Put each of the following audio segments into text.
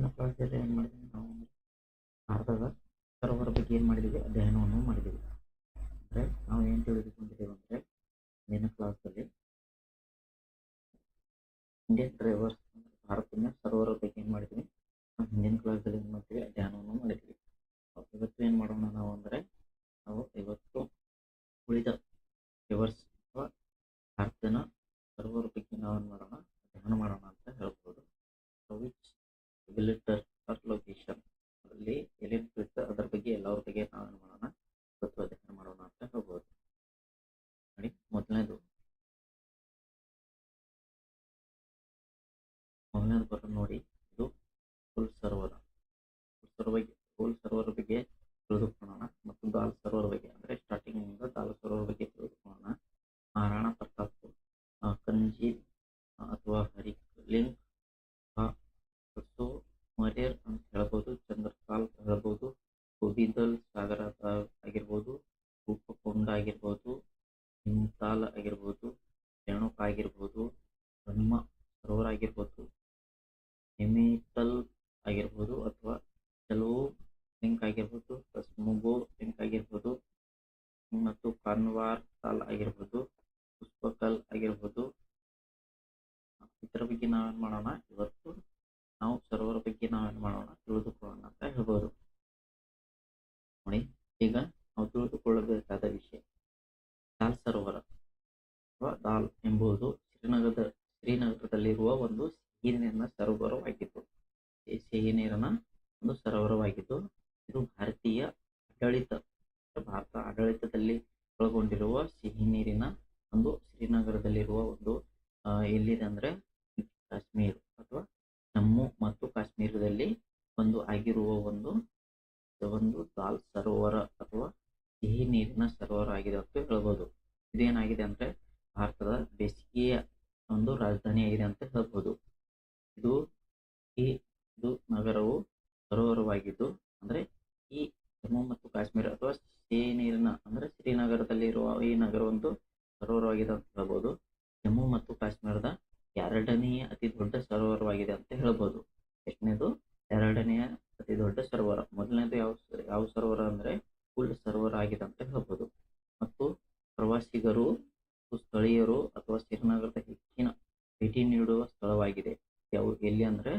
ಹಿಂದಿನ ಕ್ಲಾಸಲ್ಲಿ ಏನು ಮಾಡಿದ್ವಿ ನಾವು? ಭಾರತದ ಸರೋವರ ಬಗ್ಗೆ ಏನು ಮಾಡಿದ್ದೀವಿ ಅಧ್ಯಯನವನ್ನು ಮಾಡಿದ್ದೀವಿ ಅಂದರೆ ನಾವು ಏನು ತಿಳಿದುಕೊಂಡಿದ್ದೇವೆ ಅಂದರೆ ಹಿಂದಿನ ಕ್ಲಾಸಲ್ಲಿ ಇಂಡಿಯನ್ ಡ್ರೈವರ್ಸ್ ಭಾರತದ ಸರ್ವರ್ ಬಗ್ಗೆ ಏನು ಮಾಡಿದ್ವಿ? ನಾವು ಹಿಂದಿನ ಕ್ಲಾಸಲ್ಲಿ ಏನು ಮಾಡ್ತೀವಿ? ಅಧ್ಯಯನವನ್ನು ಮಾಡಿದ್ವಿ. ಇವತ್ತು ಏನು ಮಾಡೋಣ ನಾವು ಅಂದರೆ, ನಾವು ಇವತ್ತು ಉಳಿದ ರಿವರ್ಸ್ ಅಥವಾ ಭಾರತನ ಸರ್ವರ್ ಬಗ್ಗೆ ನಾವು ಏನು ಮಾಡೋಣ? ಅಧ್ಯಯನ ಮಾಡೋಣ ಅಂತ ಹೇಳ್ಬೋದು. ವಿಚ್ ಆರ್ ಲೊಕೇಶನ್ ಅಲ್ಲಿ ಎಲ್ಲಿಂದ ಬೀಳುತ್ತೆ ಅದರ ಬಗ್ಗೆ ಎಲ್ಲರ ನಾವು ಏನು ಮಾಡೋಣ ತತ್ವ ಅಧ್ಯಯನ ಮಾಡೋಣ ಅಂತ ಹೇಳ್ಬೋದು. ನೋಡಿ, ಮೊದಲನೇದು. ಮೊದಲನೇದು ಬರೋ ನೋಡಿ, ಇದು ಫುಲ್ ಸರ್ವರ್ ಫುಲ್ ಸರ್ವರ್ ಬಗ್ಗೆ ಫುಲ್ ಸರ್ವರ್ ಬಗ್ಗೆ ತಿಳಿದುಕೊಳ್ಳೋಣ. ಮತ್ತು ದಾಲ್ ಸರ್ವರ್ ಬಗ್ಗೆ, ಅಂದರೆ ಸ್ಟಾರ್ಟಿಂಗ್ ದಾಲ್ ಸರ್ವರ್ ಬಗ್ಗೆ ತಿಳಿದುಕೊಳ್ಳೋಣ. ಮಹಾರಾಣಾ ಪ್ರತಾಪ್ ಆ, ಕಂಜಿ ಆ, ಅಥವಾ ಹರಿಲಿಂಗ್ ಸೊ ಮರಿಯರ್ ಅಂತ ಹೇಳ್ಬೋದು ಚಂದ್ರಕಾಲ್ ಹೇಳ್ಬೋದು ಗೋಬಿಂದಲ್ ಸಾಗರ ಆ- ಆಗಿರ್ಬೋದು ರೂಪಕೊಂಡ ಆಗಿರ್ಬೋದು ಹಿಮ್ತಾಲ್ ಆಗಿರ್ಬೋದು ರೇಣುಕ ಆಗಿರ್ಬೋದು ಬ್ರಹ್ಮ ಸರೋವರ ಆಗಿರ್ಬೋದು ಹೆಮಿಟಲ್ ಆಗಿರ್ಬೋದು ಅಥವಾ ಕೆಲವು ಲಿಂಕ್ ಆಗಿರ್ಬೋದು ಸ್ಮುಗೋ ಲಿಂಕ್ ಆಗಿರ್ಬೋದು ಮತ್ತು ಕನ್ವಾರ್ ಕಾಲ್ ಆಗಿರ್ಬೋದು ಪುಷ್ಪಕಲ್ ಆಗಿರ್ಬೋದು ಇದರ ಬಗ್ಗೆ ನಾವೇನ್ ಮಾಡೋಣ ಇವತ್ತು ನಾವು ಸರೋವರ ಬಗ್ಗೆ ನಾವೇನ್ ಮಾಡೋಣ ತಿಳಿದುಕೊಳ್ಳೋಣ ಅಂತ ಹೇಳ್ಬೋದು ನೋಡಿ ಈಗ ನಾವು ತಿಳಿದುಕೊಳ್ಳಬೇಕಾದ ವಿಷಯ ದಾಲ್ ಸರೋವರ ಅಥವಾ ದಾಲ್ ಎಂಬುದು ಶ್ರೀನಗರದ, ಶ್ರೀನಗರದಲ್ಲಿರುವ ಒಂದು ಸಿಹಿ ನೀರಿನ ಸರೋವರವಾಗಿತ್ತು. ಸಿಹಿ ನೀರಿನ ಒಂದು ಸರೋವರವಾಗಿದ್ದು ಇದು ಭಾರತೀಯ ಆಡಳಿತ, ಭಾರತ ಆಡಳಿತದಲ್ಲಿ ಒಳಗೊಂಡಿರುವ ಸಿಹಿ ನೀರಿನ ಒಂದು ಶ್ರೀನಗರದಲ್ಲಿರುವ ಒಂದು ಎಲ್ಲಿದೆ ಅಂದ್ರೆ ಕಾಶ್ಮೀರ ಅಥವಾ ಜಮ್ಮು ಮತ್ತು ಕಾಶ್ಮೀರದಲ್ಲಿ ಒಂದು ಆಗಿರುವ ಒಂದು ಒಂದು ದಾಲ್ ಸರೋವರ ಅಥವಾ ಸಿಹಿ ನೀರಿನ ಸರೋವರ ಆಗಿದೆ ಅಂತ ಹೇಳ್ಬೋದು. ಇದೇನಾಗಿದೆ ಅಂದ್ರೆ ಭಾರತದ ಬೇಸಿಗೆಯ ಒಂದು ರಾಜಧಾನಿಯಾಗಿದೆ ಅಂತ ಹೇಳಬಹುದು ಇದು ಈ ಇದು ನಗರವು ಸರೋವರವಾಗಿದ್ದು, ಅಂದ್ರೆ ಈ ಜಮ್ಮು ಮತ್ತು ಕಾಶ್ಮೀರ ಅಥವಾ ಸಿಹಿ ನೀರಿನ ಅಂದ್ರೆ ಶ್ರೀನಗರದಲ್ಲಿರುವ ಈ ನಗರ ಒಂದು ಸರೋವರವಾಗಿದೆ ಅಂತ ಹೇಳ್ಬೋದು ಜಮ್ಮು ಮತ್ತು ಕಾಶ್ಮೀರದ ಎರಡನೆಯ ಅತಿ ದೊಡ್ಡ ಸರೋವರವಾಗಿದೆ ಅಂತ ಹೇಳ್ಬೋದು ಎಷ್ಟನೇದು ಎರಡನೆಯ ಅತಿ ದೊಡ್ಡ ಸರೋವರ ಮೊದಲನೇದು ಯಾವ ಸ- ಯಾವ ಸರೋವರ ಅಂದ್ರೆ ಫುಲ್ ಸರೋವರ ಆಗಿದೆ ಅಂತ ಹೇಳ್ಬೋದು ಮತ್ತು ಪ್ರವಾಸಿಗರು ಮತ್ತು ಸ್ಥಳೀಯರು ಅಥವಾ ಶ್ರೀನಗರದ ಹೆಚ್ಚಿನ ಭೇಟಿ ನೀಡುವ ಸ್ಥಳವಾಗಿದೆ ಯಾವ ಎಲ್ಲಿ ಅಂದ್ರೆ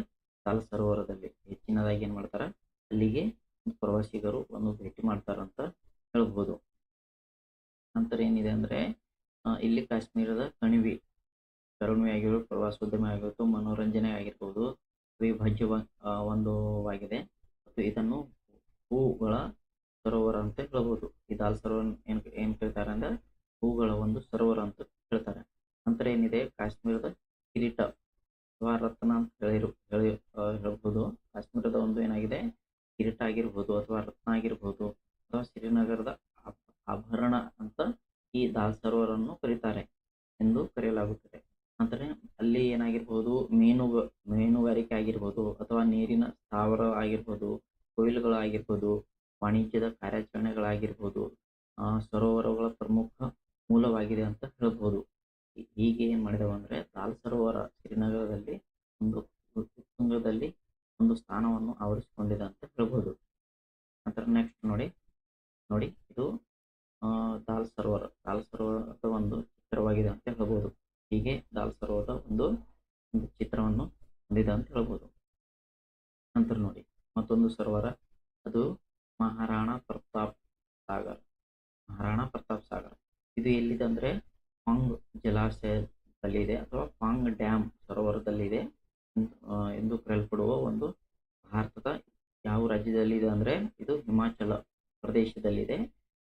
ದಾಲ್ ಸರೋವರದಲ್ಲಿ ಹೆಚ್ಚಿನದಾಗಿ ಏನ್ ಮಾಡ್ತಾರ ಅಲ್ಲಿಗೆ ಪ್ರವಾಸಿಗರು ಒಂದು ಭೇಟಿ ಮಾಡ್ತಾರಂತ ಹೇಳ್ಬೋದು ನಂತರ ಏನಿದೆ ಅಂದ್ರೆ ಆ, ಇಲ್ಲಿ ಕಾಶ್ಮೀರದ ಕಣಿವೆ ಕರುಣೆ ಆಗಿರ್ಬೋದು ಪ್ರವಾಸೋದ್ಯಮ ಆಗಿರ್ಬೋದು ಮನೋರಂಜನೆ ಆಗಿರ್ಬೋದು ಅವಿಭಾಜ್ಯ ಒಂದು ಆಗಿದೆ ಮತ್ತು ಇದನ್ನು ಹೂಗಳ ಸರೋವರ ಅಂತ ಹೇಳ್ಬೋದು ಈ ದಾಲ್ ಸರೋವರ ಏನ್ ಏನ್ ಕೇಳ್ತಾರೆ ಅಂದ್ರೆ ಹೂಗಳ ಒಂದು ಸರೋವರ ಅಂತ ಹೇಳ್ತಾರೆ ನಂತರ ಏನಿದೆ ಕಾಶ್ಮೀರದ ಕಿರೀಟ ಅಥವಾ ರತ್ನ ಅಂತ ಹೇಳಿರು ಹೇಳಿ ಆ, ಹೇಳ್ಬೋದು ಕಾಶ್ಮೀರದ ಒಂದು ಏನಾಗಿದೆ ಕಿರೀಟ ಆಗಿರ್ಬೋದು ಅಥವಾ ರತ್ನ ಆಗಿರ್ಬೋದು ಅಥವಾ ಶ್ರೀನಗರದ ಆಭ- ಆಭರಣ ಅಂತ ಈ ದಾಲ್ ಸರೋವರನ್ನು ಕರೀತಾರೆ ಎಂದು ಕರೆಯಲಾಗುತ್ತದೆ ನಂತರ ಅಲ್ಲಿ ಏನಾಗಿರ್ಬೋದು ಮೀನು ಮೀನುಗಾರಿಕೆ ಆಗಿರ್ಬೋದು ಅಥವಾ ನೀರಿನ ಸ್ಥಾವರ ಆಗಿರ್ಬೋದು ಕೊಯ್ಲುಗಳು ಆಗಿರ್ಬೋದು ವಾಣಿಜ್ಯದ ಕಾರ್ಯಾಚರಣೆಗಳಾಗಿರ್ಬೋದು ಆ, ಸರೋವರಗಳ ಪ್ರಮುಖ ಮೂಲವಾಗಿದೆ ಅಂತ ಹೇಳ್ಬೋದು ಹೀ- ಹೀಗೆ ಏನ್ ಮಾಡಿದವು ಅಂದ್ರೆ ದಾಲ್ ಸರೋವರ ಶ್ರೀನಗರದಲ್ಲಿ ಒಂದು ಉತ್ತುಂಗದಲ್ಲಿ ಒಂದು ಸ್ಥಾನವನ್ನು ಆವರಿಸಿಕೊಂಡಿದೆ ಅಂತ ಹೇಳ್ಬೋದು ನಂತರ ನೆಕ್ಸ್ಟ್ ನೋಡಿ ನೋಡಿ, ಇದು ದಾಲ್ ಸರೋವರ. ದಾಲ್ ಸರೋವರದ ಒಂದು ಚಿತ್ರವಾಗಿದೆ ಅಂತ ಹೇಳ್ಬೋದು. ಹೀಗೆ ದಾಲ್ ಸರೋವರದ ಒಂದು ಒಂದು ಚಿತ್ರವನ್ನು ಹೊಂದಿದೆ ಅಂತ ಹೇಳ್ಬೋದು. ನಂತರ ನೋಡಿ, ಮತ್ತೊಂದು ಸರೋವರ. ಅದು ಮಹಾರಾಣಾ ಪ್ರತಾಪ್ ಸಾಗರ್. ಮಹಾರಾಣಾ ಪ್ರತಾಪ್ ಸಾಗರ್. ಇದು ಎಲ್ಲಿದೆ ಅಂದ್ರೆ ಪಾಂಗ್ ಜಲಾಶಯದಲ್ಲಿದೆ ಅಥವಾ ಪಾಂಗ್ ಡ್ಯಾಮ್ ಸರೋವರದಲ್ಲಿದೆ ಎಂದು ಕರೆಯಲ್ಪಡುವ ಒಂದು ಭಾರತದ ಯಾವ ರಾಜ್ಯದಲ್ಲಿದೆ ಅಂದ್ರೆ ಇದು ಹಿಮಾಚಲ ಪ್ರದೇಶದಲ್ಲಿದೆ.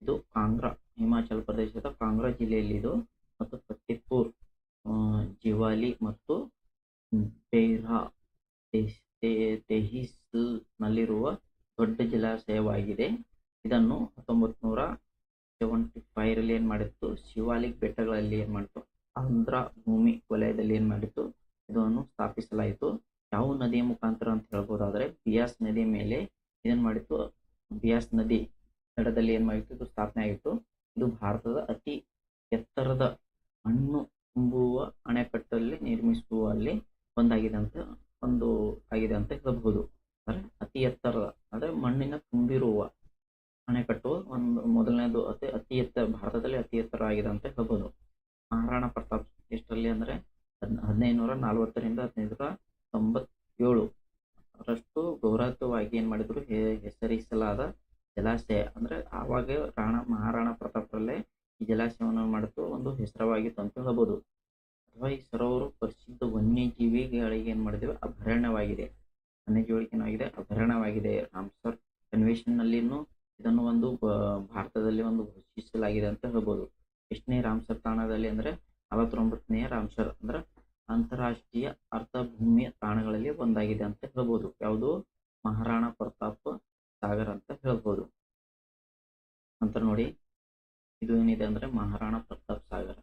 ಇದು ಕಾಂಗ್ರಾ, ಹಿಮಾಚಲ ಪ್ರದೇಶದ ಕಾಂಗ್ರಾ ಜಿಲ್ಲೆಯಲ್ಲಿ ಇದು ಮತ್ತು ಫತೇಪುರ್ ಜಿವಾಲಿ ಮತ್ತು ಬೇರಾ ನಲ್ಲಿರುವ ದೊಡ್ಡ ಜಲಾಶಯವಾಗಿದೆ. ಇದನ್ನು ಹತ್ತೊಂಬತ್ತು ನೂರ ಸೆವೆಂಟಿ ಫೈವ್ ರಲ್ಲಿ ಏನ್ ಮಾಡಿತ್ತು? ಶಿವಾಲಿಕ್ ಬೆಟ್ಟಗಳಲ್ಲಿ ಏನು ಮಾಡಿತ್ತು? ಆಂಧ್ರ ಭೂಮಿ ವಲಯದಲ್ಲಿ ಏನ್ ಮಾಡಿತ್ತು? ಇದನ್ನು ಸ್ಥಾಪಿಸಲಾಯಿತು. ಯಾವ ನದಿಯ ಮುಖಾಂತರ ಅಂತ ಹೇಳ್ಬೋದಾದ್ರೆ, ಬಿಯಾಸ್ ನದಿ ಮೇಲೆ ಇದನ್ ಮಾಡಿತ್ತು? ಬಿಯಾಸ್ ನದಿ ದಡದಲ್ಲಿ ಏನ್ ಮಾಡಿತ್ತು ಇದು ಸ್ಥಾಪನೆ ಆಗಿತ್ತು? ಇದು ಭಾರತದ ಅತಿ ಎತ್ತರದ ಹಣ್ಣು ತುಂಬುವ ಅಣೆಕಟ್ಟಲ್ಲಿ ನಿರ್ಮಿಸುವಲ್ಲಿ ಒಂದಾಗಿದೆ ಅಂತ ಒಂದು ಆಗಿದೆ ಅಂತ ಹೇಳಬಹುದು. ಅಂದ್ರೆ ಅತಿ ಎತ್ತರದ ಅಂದ್ರೆ ಮಣ್ಣಿನ ತುಂಬಿರುವ ಅಣೆಕಟ್ಟು ಒಂದು ಮೊದಲನೇದು ಅತಿ ಅತಿ ಎತ್ತರ ಭಾರತದಲ್ಲಿ ಅತಿ ಎತ್ತರ ಆಗಿದೆ ಅಂತ ಹೇಳ್ಬೋದು ಮಹಾರಾಣಾ ಪ್ರತಾಪ್ ಎಷ್ಟರಲ್ಲಿ ಅಂದ್ರೆ ಹದಿನೈದು ನೂರ ನಲವತ್ತರಿಂದ ಹದಿನೈದುನೂರ ತೊಂಬತ್ತೇಳು. ರಷ್ಟು ಗೌರವವಾಗಿ ಏನ್ ಮಾಡಿದ್ರು ಹೆಸರಿಸಲಾದ ಜಲಾಶಯ ಅಂದ್ರೆ ಆವಾಗ ರಾಣ ಮಹಾರಾಣಾ ಪ್ರತಾಪರಲ್ಲೇ ಈ ಜಲಾಶಯವನ್ನು ಮಾಡಿತು ಒಂದು ಹೆಸರವಾಗಿತ್ತು ಅಂತ ಹೇಳ್ಬೋದು ಅಥವಾ ಈ ಸರೋವರು ಪ್ರಸಿದ್ಧ ವನ್ಯಜೀವಿಗಳಿಗೆ ಏನು ಮಾಡಿದ್ದೇವೆ ಅಭಯಾರಣ್ಯವಾಗಿದೆ ವನ್ಯಜೀವಿಗಳಿಗೆ ಏನಾಗಿದೆ ಅಭಯಾರಣ್ಯವಾಗಿದೆ ರಾಮ್ಸರ್ ಕನ್ವೆನ್ಷನ್ ನಲ್ಲಿನೂ ಇದನ್ನು ಒಂದು ಭಾರತದಲ್ಲಿ ಒಂದು ಘೋಷಿಸಲಾಗಿದೆ ಅಂತ ಹೇಳ್ಬೋದು. ಎಷ್ಟನೇ ರಾಮ್ಸರ್ ತಾಣದಲ್ಲಿ ಅಂದ್ರೆ ನಲವತ್ತೊಂಬತ್ತನೆಯ ರಾಮ್ಸರ್ ಅಂದ್ರೆ ಅಂತಾರಾಷ್ಟ್ರೀಯ ಅರ್ಧಭೂಮಿ ತಾಣಗಳಲ್ಲಿ ಒಂದಾಗಿದೆ ಅಂತ ಹೇಳ್ಬೋದು. ಯಾವುದು? ಮಹಾರಾಣಾ ಪ್ರತಾಪ್ ಸಾಗರ್ ಅಂತ ಹೇಳ್ಬೋದು. ನಂತರ ನೋಡಿ ಇದು ಏನಿದೆ ಅಂದ್ರೆ ಮಹಾರಾಣಾ ಪ್ರತಾಪ್ ಸಾಗರ.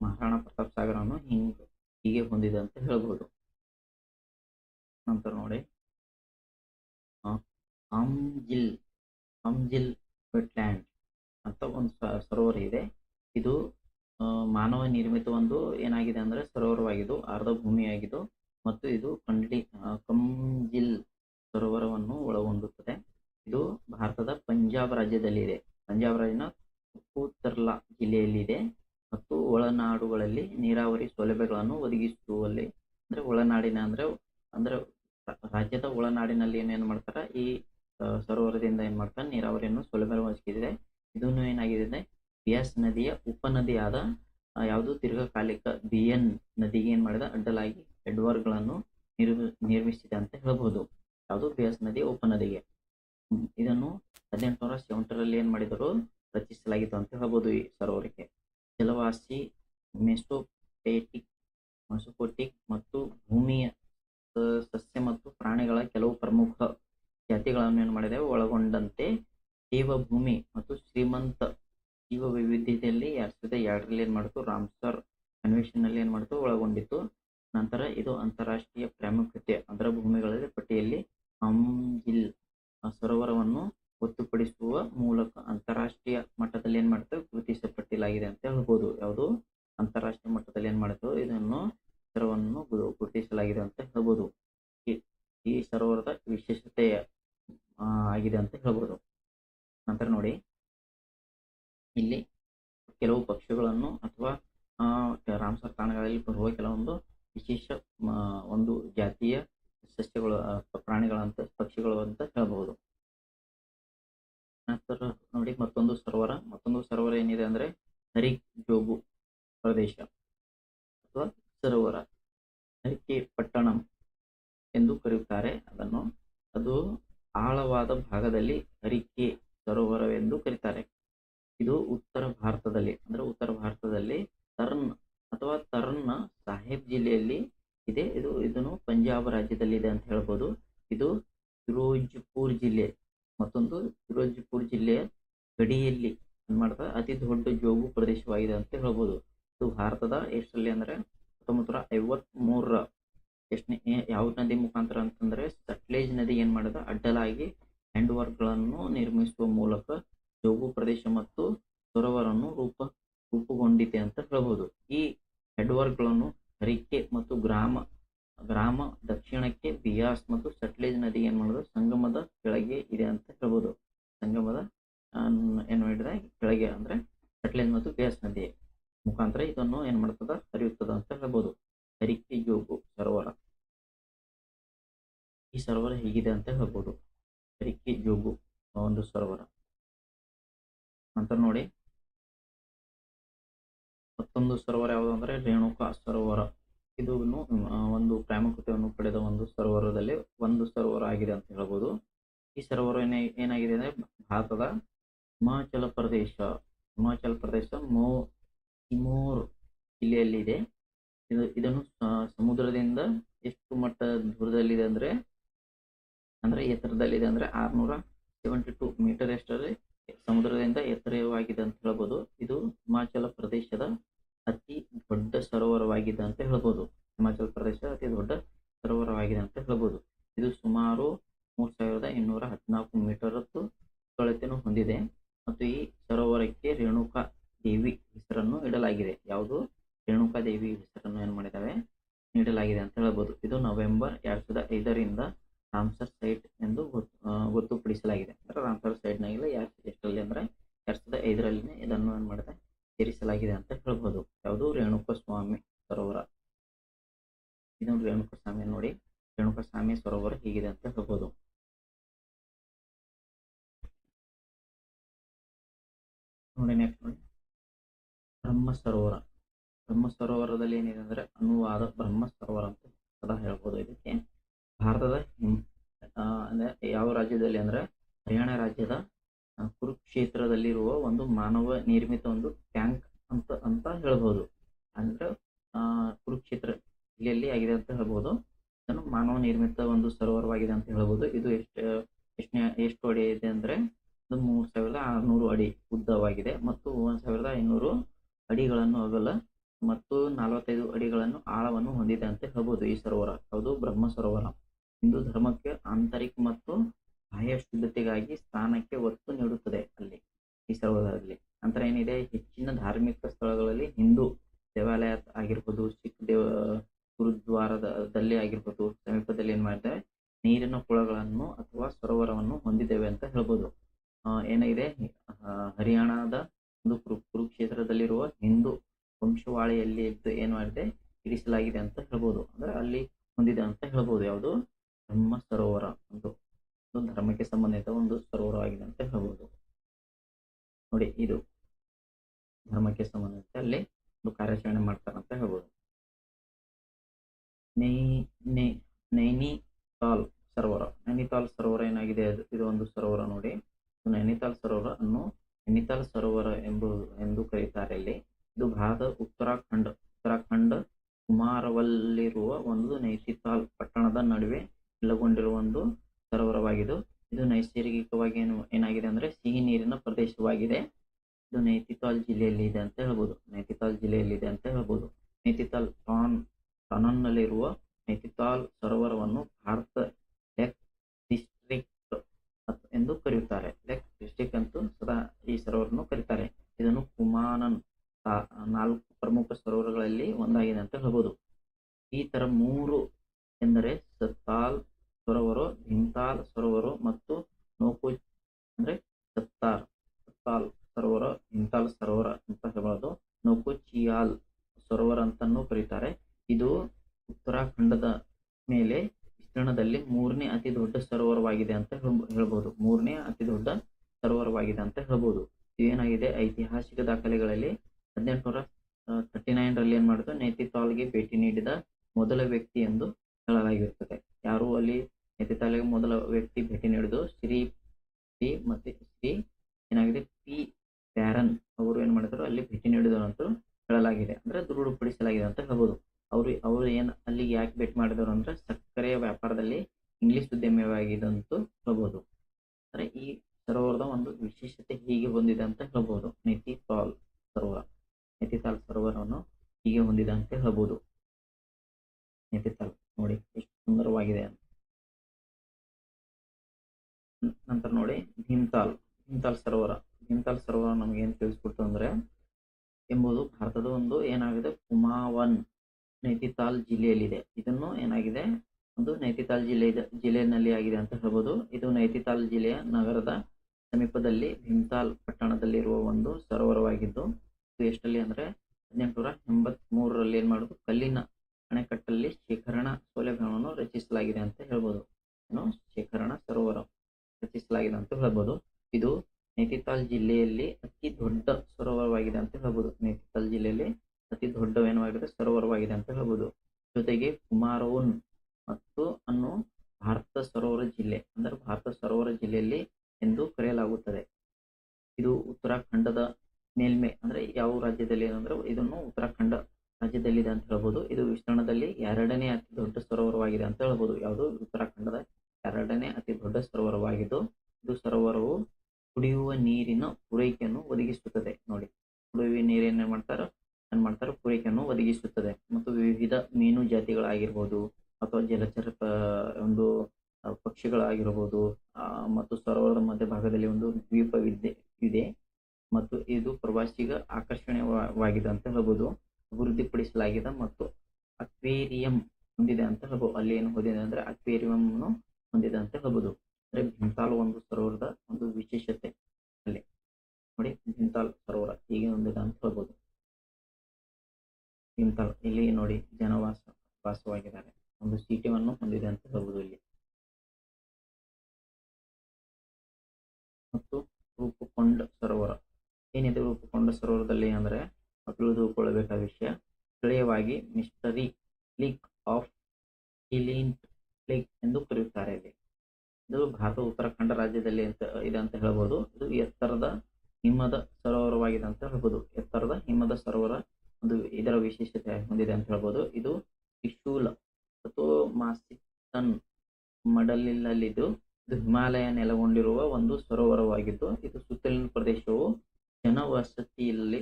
ಮಹಾರಾಣಾ ಪ್ರತಾಪ್ ಸಾಗರವನ್ನು ಹಿಂಗೆ ಹೀಗೆ ಹೊಂದಿದೆ ಅಂತ ಹೇಳ್ಬೋದು. ನಂತರ ನೋಡಿ ಆ, ಅಮ್ಜಿಲ್ ಆಮ್ಜಿಲ್ ವೆಟ್ಲ್ಯಾಂಡ್ ಅಂತ ಒಂದು ಸರೋವರ ಇದೆ. ಇದು ಮಾನವ ನಿರ್ಮಿತ ಒಂದು ಏನಾಗಿದೆ ಅಂದ್ರೆ ಸರೋವರವಾಗಿದ್ದು ಅರ್ಧ ಭೂಮಿಯಾಗಿದ್ದು ಮತ್ತು ಇದು ಕಂಡ್ಲಿ ಕಂಜಿಲ್ ಸರೋವರವನ್ನು ಒಳಗೊಂಡಿರುತ್ತದೆ. ಇದು ಭಾರತದ ಪಂಜಾಬ್ ರಾಜ್ಯದಲ್ಲಿದೆ. ಪಂಜಾಬ್ ರಾಜ್ಯನ ಜಿಲ್ಲೆಯಲ್ಲಿ ಜಿಲ್ಲೆಯಲ್ಲಿದೆ ಮತ್ತು ಒಳನಾಡುಗಳಲ್ಲಿ ನೀರಾವರಿ ಸೌಲಭ್ಯಗಳನ್ನು ಒದಗಿಸುವಲ್ಲಿ, ಅಂದ್ರೆ ಒಳನಾಡಿನ, ಅಂದ್ರೆ ಅಂದ್ರೆ ರಾಜ್ಯದ ಒಳನಾಡಿನಲ್ಲಿ ಏನೇನು ಮಾಡ್ತಾರೆ? ಈ ಸರೋವರದಿಂದ ಏನ್ ಮಾಡ್ತಾರೆ? ನೀರಾವರಿಯನ್ನು ಸೌಲಭ್ಯ ಒದಗಿಸಿದೆ ಇದನ್ನು ಏನಾಗಿದೆ? ಬಿಯಾಸ್ ನದಿಯ ಉಪನದಿಯಾದ ಯಾವುದು? ದೀರ್ಘಕಾಲಿಕ ಬಿಎನ್ ನದಿಗೆ ಏನ್ ಮಾಡಿದ? ಅಡ್ಡಲಾಗಿ ಹೆಡ್ವರ್ಗಳನ್ನು ನಿರ್ಮಿ ನಿರ್ಮಿಸಿದೆ ಅಂತ ಹೇಳ್ಬೋದು. ಯಾವುದು ಬಿಯಾಸ್ ನದಿ ಉಪನದಿಗೆ ಇದನ್ನು ಹದಿನೆಂಟುನೂರ ಸೆವೆಂಟರಲ್ಲಿ ಏನು ಮಾಡಿದರು? ರಚಿಸಲಾಗಿತ್ತು ಅಂತ ಹೇಳ್ಬೋದು ಈ ಸರೋವರಕ್ಕೆ ಜಲವಾಸಿ ಮೆಸೋಪೇಟಿಕ್ ಮೆಸೋಪೋಟಿಕ್ ಮತ್ತು ಭೂಮಿಯ ಸಸ್ಯ ಮತ್ತು ಪ್ರಾಣಿಗಳ ಕೆಲವು ಪ್ರಮುಖ ಜಾತಿಗಳನ್ನು ಏನು ಮಾಡಿದೆ? ಒಳಗೊಂಡಂತೆ ಜೀವಭೂಮಿ ಮತ್ತು ಶ್ರೀಮಂತ ಜೀವ ವೈವಿಧ್ಯತೆಯಲ್ಲಿ ಎರಡ್ ಸಾವಿರದ ಎರಡರಲ್ಲಿ ಏನು ಮಾಡಿತು? ರಾಮ್ಸರ್ ಕನ್ವೆನ್ಷನ್ನಲ್ಲಿ ನಲ್ಲಿ ಏನ್ ಮಾಡಿತು? ಒಳಗೊಂಡಿತ್ತು. ನಂತರ ಇದು ಅಂತಾರಾಷ್ಟ್ರೀಯ ಪ್ರಾಮುಖ್ಯತೆ ಅದರ ಭೂಮಿಗಳಲ್ಲಿ ಪಟ್ಟಿಯಲ್ಲಿ ಅಂಜಿಲ್ ಸರೋವರವನ್ನು ಗೊತ್ತುಪಡಿಸುವ ಮೂಲಕ ಅಂತಾರಾಷ್ಟ್ರೀಯ ಮಟ್ಟದಲ್ಲಿ ಏನ್ ಮಾಡ್ತೇವೆ ಗುರುತಿಸಲ್ಪಟ್ಟಿಲಾಗಿದೆ ಅಂತ ಹೇಳ್ಬೋದು. ಯಾವುದು? ಅಂತಾರಾಷ್ಟ್ರೀಯ ಮಟ್ಟದಲ್ಲಿ ಏನ್ ಮಾಡ್ತೇವೆ ಇದನ್ನು ಸರೋವರವನ್ನು ಗುರುತಿಸಲಾಗಿದೆ ಅಂತ ಹೇಳ್ಬೋದು. ಈ- ಸರೋವರದ ವಿಶೇಷತೆ ಆಗಿದೆ ಅಂತ ಹೇಳ್ಬೋದು. ನಂತರ ನೋಡಿ. ಇಲ್ಲಿ ಕೆಲವು ಪಕ್ಷಿಗಳನ್ನು ಅಥವಾ ರಾಮ್ಸರ್ ತಾಣಗಳಲ್ಲಿ ಬರುವ ಕೆಲವೊಂದು ವಿಶೇಷ ಒಂದು ಜಾತಿಯ ಸಸ್ಯಗಳು ಪ್ರಾಣಿಗಳಂತ ಪಕ್ಷಿಗಳು ಅಂತ ಹೇಳಬಹುದು. ನಂತರ ನೋಡಿ ಮತ್ತೊಂದು ಸರೋವರ. ಮತ್ತೊಂದು ಸರೋವರ ಏನಿದೆ ಅಂದ್ರೆ ಹರಿ ಜೋಗು ಪ್ರದೇಶ ಅಥವಾ ಸರೋವರ. ಹರಿಕೆ ಪಟ್ಟಣಂ ಎಂದು ಕರೆಯುತ್ತಾರೆ. ಅದನ್ನು, ಅದು ಆಳವಾದ ಭಾಗದಲ್ಲಿ ಹರಿಕೆ ಸರೋವರವೆಂದು ಕರೀತಾರೆ. ಇದು ಉತ್ತರ ಭಾರತದಲ್ಲಿ, ಅಂದ್ರೆ ಉತ್ತರ ಭಾರತದಲ್ಲಿ ತರ್ನ್ ಅಥವಾ ತರ್ನ್ ಸಾಹೇಬ್ ಜಿಲ್ಲೆಯಲ್ಲಿ ಇದೆ. ಇದು ಇದನ್ನು ಪಂಜಾಬ್ ರಾಜ್ಯದಲ್ಲಿದೆ ಅಂತ ಹೇಳ್ಬೋದು. ಇದು ಫಿರೋಜ್ಪುರ್ ಜಿಲ್ಲೆ, ಮತ್ತೊಂದು ಫಿರೋಜ್ಪುರ್ ಜಿಲ್ಲೆಯ ಗಡಿಯಲ್ಲಿ ಏನ್ ಮಾಡ್ತಾರೆ ಅತಿ ದೊಡ್ಡ ಜೋಗು ಪ್ರದೇಶವಾಗಿದೆ ಅಂತ ಹೇಳ್ಬೋದು. ಇದು ಭಾರತದ ಎಷ್ಟರಲ್ಲಿ ಅಂದ್ರೆ ಹತ್ತೊಂಬತ್ತು ನೂರ ಐವತ್ತ್ ಮೂರರ ಎಷ್ಟನೇ ಯಾವ ನದಿ ಮುಖಾಂತರ ಅಂತಂದ್ರೆ ಸಟ್ಲೇಜ್ ನದಿ ಏನ್ ಮಾಡಿದ ಅಡ್ಡಲಾಗಿ ಹ್ಯಾಂಡ್ಗಳನ್ನು ನಿರ್ಮಿಸುವ ಮೂಲಕ ಜೋಗು ಪ್ರದೇಶ ಮತ್ತು ಸರೋವರನ್ನು ರೂಪ, ರೂಪುಗೊಂಡಿದೆ ಅಂತ ಹೇಳ್ಬೋದು. ಈ ಹೆಡ್ವರ್ಕ್ಗಳನ್ನು ಹರಿಕೆ ಮತ್ತು ಗ್ರಾಮ ಗ್ರಾಮ ದಕ್ಷಿಣಕ್ಕೆ ಬಿಯಾಸ್ ಮತ್ತು ಸಟ್ಲೇಜ್ ನದಿ ಏನ್ ಮಾಡೋದು ಸಂಗಮದ ಕೆಳಗೆ ಇದೆ ಅಂತ ಹೇಳ್ಬೋದು. ಸಂಗಮದ ಏನು ಏನ್ ಮಾಡಿದೆ ಕೆಳಗೆ ಅಂದ್ರೆ ಸಟ್ಲೇಜ್ ಮತ್ತು ಬಿಯಾಸ್ ನದಿ ಮುಖಾಂತರ ಇದನ್ನು ಏನ್ ಮಾಡ್ತದ? ಹರಿಯುತ್ತದೆ ಅಂತ ಹೇಳ್ಬೋದು. ಹರಿಕೆ ಜೋಗು ಸರೋವರ. ಈ ಸರೋವರ ಹೇಗಿದೆ ಅಂತ ಹೇಳ್ಬೋದು. ಹರಿಕೆ ಜೋಗು ಒಂದು ಸರೋವರ. ನಂತರ ನೋಡಿ. ಮತ್ತೊಂದು ಸರೋವರ ಯಾವುದು ಅಂದ್ರೆ ರೇಣುಕಾ ಸರೋವರ. ಇದು ಒಂದು ಪ್ರಾಮುಖ್ಯತೆಯನ್ನು ಪಡೆದ ಒಂದು ಸರೋವರದಲ್ಲಿ ಒಂದು ಸರೋವರ ಆಗಿದೆ ಅಂತ ಹೇಳ್ಬೋದು. ಈ ಸರೋವರ ಏನೇ, ಏನಾಗಿದೆ ಅಂದ್ರೆ ಭಾರತದ ಹಿಮಾಚಲ ಪ್ರದೇಶ ಹಿಮಾಚಲ ಪ್ರದೇಶ ಮೋ, ಹಿಮೋರ್ ಜಿಲ್ಲೆಯಲ್ಲಿದೆ ಇದು. ಇದನ್ನು ಸಮುದ್ರದಿಂದ ಎಷ್ಟು ಮಟ್ಟ ದೂರದಲ್ಲಿದೆ ಅಂದ್ರೆ ಅಂದ್ರೆ ಎತ್ತರದಲ್ಲಿದೆ ಅಂದ್ರೆ ಆರ್ನೂರ ಸೆವೆಂಟಿ ಟು ಮೀಟರ್ ಎಷ್ಟರಲ್ಲಿ ಸಮುದ್ರದಿಂದ ಎತ್ತರವಾಗಿದೆ ಅಂತ ಹೇಳ್ಬೋದು. ಇದು ಹಿಮಾಚಲ ಪ್ರದೇಶದ ಸರೋವರವಾಗಿದೆ ಅಂತ ಹೇಳ್ಬೋದು. ಹಿಮಾಚಲ ಪ್ರದೇಶ ಅತಿ ದೊಡ್ಡ ಸರೋವರವಾಗಿದೆ ಅಂತ ಹೇಳ್ಬೋದು ಇದು ಸುಮಾರು ಮೂರ್ ಸಾವಿರದ ಇನ್ನೂರ ಹದಿನಾಲ್ಕು ಮೀಟರ್ ಸುತ್ತಳತೆಯನ್ನು ಹೊಂದಿದೆ ಮತ್ತು ಈ ಸರೋವರಕ್ಕೆ ರೇಣುಕಾ ದೇವಿ ಹೆಸರನ್ನು ಇಡಲಾಗಿದೆ ಯಾವುದು ರೇಣುಕಾ ದೇವಿ ಹೆಸರನ್ನು ಏನ್ ಮಾಡಿದಾವೆ ನೀಡಲಾಗಿದೆ ಅಂತ ಹೇಳ್ಬೋದು ಇದು ನವೆಂಬರ್ ಎರಡ್ ಸಾವಿರದ ಐದರಿಂದ ರಾಮ್ಸರ್ ಸೈಟ್ ಎಂದು ಗೊತ್ತು ಆ, ಗೊತ್ತುಪಡಿಸಲಾಗಿದೆ ಅಂದ್ರೆ ರಾಮ್ಸರ್ ಸೈಟ್ನಾಗಿಲ್ಲ ಯಾರು ಎಷ್ಟರಲ್ಲಿ ಅಂದ್ರೆ ಎರಡ್ ಸಾವಿರದ ಐದರಲ್ಲಿ ಇದನ್ನು ಏನ್ ಮಾಡಿದೆ ಸೇರಿಸಲಾಗಿದೆ ಅಂತ ಹೇಳ್ಬೋದು ಯಾವುದು ರೇಣುಕ ಸ್ವಾಮಿ ಸರೋವರ ಇದು ರೇಣುಕ ಸ್ವಾಮಿ ನೋಡಿ ರೇಣುಕ ಸ್ವಾಮಿ ಸರೋವರ ಹೀಗಿದೆ ಅಂತ ಹೇಳ್ಬೋದು ನೋಡಿ ನೆಕ್ಸ್ಟ್ ನೋಡಿ ಬ್ರಹ್ಮ ಸರೋವರ ಬ್ರಹ್ಮ ಸರೋವರದಲ್ಲಿ ಏನಿದೆ ಅಂದ್ರೆ ಅನುವಾದ ಬ್ರಹ್ಮ ಸರೋವರ ಅಂತ ಸದಾ ಹೇಳ್ಬೋದು ಇದಕ್ಕೆ. ಭಾರತದ ಅಂದ್ರೆ ಯಾವ ರಾಜ್ಯದಲ್ಲಿ ಅಂದ್ರೆ ಹರಿಯಾಣ ರಾಜ್ಯದ ಕುರುಕ್ಷೇತ್ರದಲ್ಲಿರುವ ಒಂದು ಮಾನವ ನಿರ್ಮಿತ ಒಂದು ಟ್ಯಾಂಕ್ ಅಂತ ಅಂತ ಹೇಳ್ಬೋದು. ಅಂದರೆ ಕುರುಕ್ಷೇತ್ರ ಜಿಲ್ಲೆಯಲ್ಲಿ ಆಗಿದೆ ಅಂತ ಹೇಳ್ಬೋದು. ಇದನ್ನು ಮಾನವ ನಿರ್ಮಿತ ಒಂದು ಸರೋವರವಾಗಿದೆ ಅಂತ ಹೇಳ್ಬೋದು. ಇದು ಎಷ್ಟು, ಎಷ್ಟನೇ, ಎಷ್ಟು ಅಡಿ ಇದೆ ಅಂದ್ರೆ ಮೂರ್ ಸಾವಿರದ ಆರುನೂರು ಅಡಿ ಉದ್ದವಾಗಿದೆ. ಮತ್ತು ಒಂದು ಸಾವಿರದ ಐನೂರು ಅಡಿಗಳನ್ನು ಅಗಲ ಮತ್ತು ನಲವತ್ತೈದು ಅಡಿಗಳನ್ನು ಆಳವನ್ನು ಹೊಂದಿದೆ ಅಂತ ಹೇಳ್ಬೋದು ಈ ಸರೋವರ. ಯಾವುದು ಬ್ರಹ್ಮ ಸರೋವರ. ಹಿಂದೂ ಧರ್ಮಕ್ಕೆ ಆಂತರಿಕ ಮತ್ತು ಬಾಹ್ಯ ಶುದ್ಧತೆಗಾಗಿ ಸ್ಥಾನಕ್ಕೆ ಒತ್ತು ನೀಡುತ್ತದೆ ಅಲ್ಲಿ, ಈ ಸರೋವರದಲ್ಲಿ. ನಂತರ ಏನಿದೆ? ಹೆಚ್ಚಿನ ಧಾರ್ಮಿಕ ಸ್ಥಳಗಳಲ್ಲಿ ಹಿಂದೂ ದೇವಾಲಯ ಆಗಿರ್ಬೋದು, ಸಿಖ್ ದೇವ, ಗುರುದ್ವಾರದಲ್ಲಿ ಆಗಿರ್ಬೋದು, ಸಮೀಪದಲ್ಲಿ ಏನ್ ಮಾಡ್ತಾರೆ ನೀರಿನ ಕುಳಗಳನ್ನು ಅಥವಾ ಸರೋವರವನ್ನು ಹೊಂದಿದ್ದೇವೆ ಅಂತ ಹೇಳ್ಬೋದು. ಏನಿದೆ ಹರಿಯಾಣದ ಒಂದು ಕುರು, ಕುರುಕ್ಷೇತ್ರದಲ್ಲಿರುವ ಹಿಂದೂ ವಂಶವಾಳಿಯಲ್ಲಿ ಇದ್ದು ಏನು ಮಾಡಿದೆ? ಇರಿಸಲಾಗಿದೆ ಅಂತ ಹೇಳ್ಬೋದು. ಅಂದ್ರೆ ಅಲ್ಲಿ ಹೊಂದಿದೆ ಅಂತ ಹೇಳ್ಬೋದು. ಯಾವುದು? ಬ್ರಹ್ಮ ಸರೋವರ. ಒಂದು ಧರ್ಮಕ್ಕೆ ಸಂಬಂಧಿತ ಒಂದು ಸರೋವರವಾಗಿದೆ ಅಂತ ಹೇಳ್ಬೋದು. ನೋಡಿ, ಇದು ಧರ್ಮಕ್ಕೆ ಸಂಬಂಧಿತ ಅಲ್ಲಿ ಒಂದು ಕಾರ್ಯಾಚರಣೆ ಅಂತ ಹೇಳ್ಬೋದು. ನೈ ನೈ, ನೈನಿತಾಲ್ ಸರೋವರ. ನೈನಿತಾಲ್ ಸರೋವರ ಏನಾಗಿದೆ? ಇದು ಒಂದು ಸರೋವರ ನೋಡಿ. ನೈನಿತಾಲ್ ಸರೋವರ ಅನ್ನು ನೈನಿತಾಲ್ ಸರೋವರ ಎಂಬುದು ಎಂದು ಕರೀತಾರೆ. ಇಲ್ಲಿ ಇದು ಭಾರತದ ಉತ್ತರಾಖಂಡ್ ಉತ್ತರಾಖಂಡ್ ಕುಮಾರವಲ್ಲಿರುವ ಒಂದು ನೈನಿತಾಲ್ ಪಟ್ಟಣದ ನಡುವೆ ನೆಲೆಗೊಂಡಿರುವ ಒಂದು ಸರೋವರವಾಗಿದ್ದು ಇದು ನೈಸರ್ಗಿಕವಾಗಿ ಏನು, ಏನಾಗಿದೆ ಅಂದ್ರೆ ಸಿಹಿ ನೀರಿನ ಪ್ರದೇಶವಾಗಿದೆ. ಇದು ನೈತಿತಾಲ್ ಜಿಲ್ಲೆಯಲ್ಲಿ ಇದೆ ಅಂತ ಹೇಳ್ಬೋದು. ನೈತಿತಾಲ್ ಜಿಲ್ಲೆಯಲ್ಲಿ ಇದೆ ಅಂತ ಹೇಳ್ಬೋದು. ನೈತಿತಾಲ್ ಟಾನ್ ಟನನ್ನಲ್ಲಿರುವ ನೈತಿತಾಲ್ ಸರೋವರವನ್ನು ಭಾರತ ಎಂದು ಕರೆಯುತ್ತಾರೆ. ಲೈಕ್ ಡಿಸ್ಟ್ರಿಕ್ಟ್ ಅಂತೂ ಸದಾ ಈ ಸರೋವರನ್ನು ಕರೀತಾರೆ. ಇದನ್ನು ಕುಮಾನನ್ ನಾಲ್ಕು ಪ್ರಮುಖ ಸರೋವರಗಳಲ್ಲಿ ಒಂದಾಗಿದೆ ಅಂತ ಹೇಳ್ಬೋದು. ಈ ತರ ಮೂರು ಎಂದರೆ ಸತ್ತಾಲ್ ಸರೋವರ ಭೀಮ್ತಾಲ್ ಸರೋವರ ಮತ್ತು ನೋಕು ಅಂದ್ರೆ ಸತ್ತಾರ್ ಸತ್ತಾಲ್ ಸರೋವರ ಭೀಮ್ತಾಲ್ ಸರೋವರ ಅಂತ ಹೇಳ್ಬೋದು ನೋಕುಚಿಯಾಲ್ ಸರೋವರ ಅಂತಾನೂ ಕರೀತಾರೆ ಇದು ಉತ್ತರಾಖಂಡದ ಮೇಲೆ ವಿಸ್ತೀರ್ಣದಲ್ಲಿ ಮೂರನೇ ಅತಿ ದೊಡ್ಡ ಸರೋವರವಾಗಿದೆ ಅಂತ ಹೇಳ್ಬ- ಹೇಳ್ಬೋದು ಮೂರನೇ ಅತಿ ದೊಡ್ಡ ಸರೋವರವಾಗಿದೆ ಅಂತ ಹೇಳ್ಬೋದು ಇದೇನಾಗಿದೆ ಐತಿಹಾಸಿಕ ದಾಖಲೆಗಳಲ್ಲಿ ಹದಿನೆಂಟುನೂರ ತರ್ಟಿ ನೈನ್ ರಲ್ಲಿ ಏನ್ ಮಾಡಿದ್ರು ನೈತಿತಾಲ್ಗೆ ಭೇಟಿ ನೀಡಿದ ಮೊದಲ ವ್ಯಕ್ತಿ ಎಂದು ಹೇಳಲಾಗಿರುತ್ತದೆ ಯಾರು ಅಲ್ಲಿ ನೈತಿತಾಲ್ಗೆ ಮೊದಲ ವ್ಯಕ್ತಿ ಭೇಟಿ ನೀಡಿದ್ದು ಶ್ರೀ ಶ್ರೀ ಮತ್ತೆ ಶ್ರೀ ಏನಾಗಿದೆ ಪಿ ಬ್ಯಾರನ್ ಅವರು ಏನ್ ಮಾಡಿದ್ರು ಅಲ್ಲಿ ಭೇಟಿ ನೀಡಿದರು ಅಂತ ಹೇಳಲಾಗಿದೆ ಅಂದ್ರೆ ದೃಢಪಡಿಸಲಾಗಿದೆ ಅಂತ ಹೇಳ್ಬೋದು ಅವರು ಅವರು ಏನ್ ಅಲ್ಲಿ ಯಾಕೆ ಭೇಟಿ ಮಾಡಿದರು ಅಂದ್ರೆ ಸಕ್ಕರೆಯ ವ್ಯಾಪಾರದಲ್ಲಿ ಇಂಗ್ಲಿಷ್ ಉದ್ಯಮವಾಗಿದಂತೂ ಹೇಳ್ಬೋದು. ಅಂದ್ರೆ ಈ ಸರೋವರದ ಒಂದು ವಿಶೇಷತೆ ಹೀಗೆ ಹೊಂದಿದೆ ಅಂತ ಹೇಳ್ಬೋದು. ನೈತಿತಾಲ್ ಸರೋವರ. ನೈತಿತಾಲ್ ಸರೋವರವನ್ನು ಹೀಗೆ ಹೊಂದಿದೆ ಅಂತ ಹೇಳ್ಬೋದು. ನೈತಿತಾಲ್ ನೋಡಿ, ಎಷ್ಟು ಸುಂದರವಾಗಿದೆ ಅಂತ. ನಂತರ ನೋಡಿ, ಭೀಮ್ತಾಲ್. ಭೀಮ್ತಾಲ್ ಸರೋವರ. ಭೀಮ್ತಾಲ್ ಸರೋವರ ನಮ್ಗೆ ಏನ್ ತಿಳಿಸ್ಬಿಡ್ತು ಅಂದ್ರೆ ಎಂಬುದು ಭಾರತದ ಒಂದು ಏನಾಗಿದೆ? ಕುಮಾವನ್ ನೈತಿತಾಲ್ ಜಿಲ್ಲೆಯಲ್ಲಿದೆ. ಇದನ್ನು ಏನಾಗಿದೆ? ಒಂದು ನೈತಿತಾಲ್ ಜಿಲ್ಲೆ ಜಿಲ್ಲೆಯಲ್ಲಿ ಆಗಿದೆ ಅಂತ ಹೇಳ್ಬೋದು. ಇದು ನೈತಿತಾಲ್ ಜಿಲ್ಲೆಯ ನಗರದ ಸಮೀಪದಲ್ಲಿ ಭೀಮ್ತಾಲ್ ಪಟ್ಟಣದಲ್ಲಿರುವ ಒಂದು ಸರೋವರವಾಗಿದ್ದು, ಇದು ಎಷ್ಟಲ್ಲಿ ಅಂದ್ರೆ ಹದಿನೆಂಟುನೂರ ಎಂಬತ್ಮೂರರಲ್ಲಿ ಏನ್ ಮಾಡುದು? ಕಲ್ಲಿನ ಅಣೆಕಟ್ಟಲ್ಲಿ ಶೇಖರಣಾ ಸೌಲಭ್ಯವನ್ನು ರಚಿಸಲಾಗಿದೆ ಅಂತ ಹೇಳ್ಬೋದು. ಏನು? ಶೇಖರಣಾ ಸರೋವರ ರಚಿಸಲಾಗಿದೆ ಅಂತ ಹೇಳ್ಬೋದು. ಇದು ನೈತಿತಾಲ್ ಜಿಲ್ಲೆಯಲ್ಲಿ ಅತಿ ದೊಡ್ಡ ಸರೋವರವಾಗಿದೆ ಅಂತ ಹೇಳ್ಬೋದು ನೈತಿತಾಲ್ ಜಿಲ್ಲೆಯಲ್ಲಿ ಅತಿ ದೊಡ್ಡವೇನವಾಗಿದೆ ಸರೋವರವಾಗಿದೆ ಅಂತ ಹೇಳ್ಬೋದು ಜೊತೆಗೆ ಕುಮಾರವನ್ ಮತ್ತು ಅನ್ನು ಭಾರತ ಸರೋವರ ಜಿಲ್ಲೆ ಅಂದ್ರೆ ಭಾರತ ಸರೋವರ ಜಿಲ್ಲೆಯಲ್ಲಿ ಎಂದು ಕರೆಯಲಾಗುತ್ತದೆ ಇದು ಉತ್ತರಾಖಂಡದ ಮೇಲ್ಮೆ ಅಂದ್ರೆ ಯಾವ ರಾಜ್ಯದಲ್ಲಿ ಏನಂದ್ರೆ ಇದನ್ನು ಉತ್ತರಾಖಂಡ ರಾಜ್ಯದಲ್ಲಿದೆ ಅಂತ ಹೇಳ್ಬೋದು ಇದು ವಿಸ್ತೀರ್ಣದಲ್ಲಿ ಎರಡನೇ ಅತಿ ದೊಡ್ಡ ಸರೋವರವಾಗಿದೆ ಅಂತ ಹೇಳ್ಬೋದು ಯಾವುದು ಉತ್ತರಾಖಂಡದ ಎರಡನೇ ಅತಿ ದೊಡ್ಡ ಸರೋವರವಾಗಿದ್ದು ಇದು ಸರೋವರವು ಕುಡಿಯುವ ನೀರಿನ ಪೂರೈಕೆಯನ್ನು ಒದಗಿಸುತ್ತದೆ ನೋಡಿ ಕುಡಿಯುವ ನೀರೇನ್ ಮಾಡ್ತಾರ ಏನ್ ಮಾಡ್ತಾರೆ ಪೂರೈಕೆಯನ್ನು ಒದಗಿಸುತ್ತದೆ ಮತ್ತು ವಿವಿಧ ಮೀನು ಜಾತಿಗಳಾಗಿರ್ಬೋದು ಪ- ಒಂದು ಪಕ್ಷಿಗಳಾಗಿರಬಹುದು ಮತ್ತು ಸರೋವರದ ಮಧ್ಯಭಾಗದಲ್ಲಿ ಒಂದು ದ್ವೀಪವಿದೆ ಇದೆ. ಮತ್ತು ಇದು ಪ್ರವಾಸಿಗ ಆಕರ್ಷಣೀಯವಾಗಿದೆ ಅಂತ ಹೇಳ್ಬೋದು. ಅಭಿವೃದ್ಧಿಪಡಿಸಲಾಗಿದೆ ಮತ್ತು ಅಕ್ವೇರಿಯಂ ಹೊಂದಿದೆ ಅಂತ ಹೇಳ್ಬೋದು. ಅಲ್ಲಿ ಏನು ಹೊಂದಿದೆ ಅಂದ್ರೆ ಅಕ್ವೇರಿಯಂ ಹೊಂದಿದೆ ಅಂತ ಹೇಳ್ಬೋದು. ಅಂದ್ರೆ ಭಿಂತಾಲ್ ಒಂದು ಸರೋವರದ ಒಂದು ವಿಶೇಷತೆ ಅಲ್ಲಿ. ನೋಡಿ ಭಿಂತಾಲ್ ಸರೋವರ ಹೀಗೆ ಹೊಂದಿದೆ ಅಂತ ಹೇಳ್ಬೋದು. ಭಿಂತಾಲ್ ಇಲ್ಲಿ ನೋಡಿ ಜನವಾಸ, ವಾಸವಾಗಿದ್ದಾರೆ. ಒಂದು ಸೀಟವನ್ನು ಹೊಂದಿದೆ ಅಂತ ಹೇಳ್ಬೋದು ಇಲ್ಲಿ. ಮತ್ತು ರೂಪುಕೊಂಡ ಸರೋವರ. ಏನಿದೆ ರೂಪುಕೊಂಡ ಸರೋವರದಲ್ಲಿ ಅಂದ್ರೆ ತಿಳಿದುಕೊಳ್ಳಬೇಕಾದ ವಿಷಯ? ಸ್ಥಳೀಯವಾಗಿ ಮಿಸ್ಟರಿ ಲೀಕ್ ಆಫ್ ಹಿಲಿಂಟ್ ಲೇಕ್ ಎಂದು ಕರೆಯುತ್ತಾರೆ ಇಲ್ಲಿ. ಇದು ಭಾರತ ಉತ್ತರಾಖಂಡ ರಾಜ್ಯದಲ್ಲಿ ಅಂತ ಇದೆ ಅಂತ ಹೇಳ್ಬೋದು. ಇದು ಎತ್ತರದ ಹಿಮದ ಸರೋವರವಾಗಿದೆ ಅಂತ ಹೇಳ್ಬೋದು. ಎತ್ತರದ ಹಿಮದ ಸರೋವರ ಒಂದು ಇದರ ವಿಶೇಷತೆ ಹೊಂದಿದೆ ಅಂತ ಹೇಳ್ಬೋದು. ಇದು ತ್ರಿಶೂಲ ಅಥವಾ ಮಾಸಿಕನ್ ಮಡಲಿನಲ್ಲಿದ್ದು ಇದು ಹಿಮಾಲಯ ನೆಲೆಗೊಂಡಿರುವ ಒಂದು ಸರೋವರವಾಗಿದ್ದು ಇದು ಸುತ್ತಲಿನ ಪ್ರದೇಶವು ಜನವಸತಿಯಲ್ಲಿ,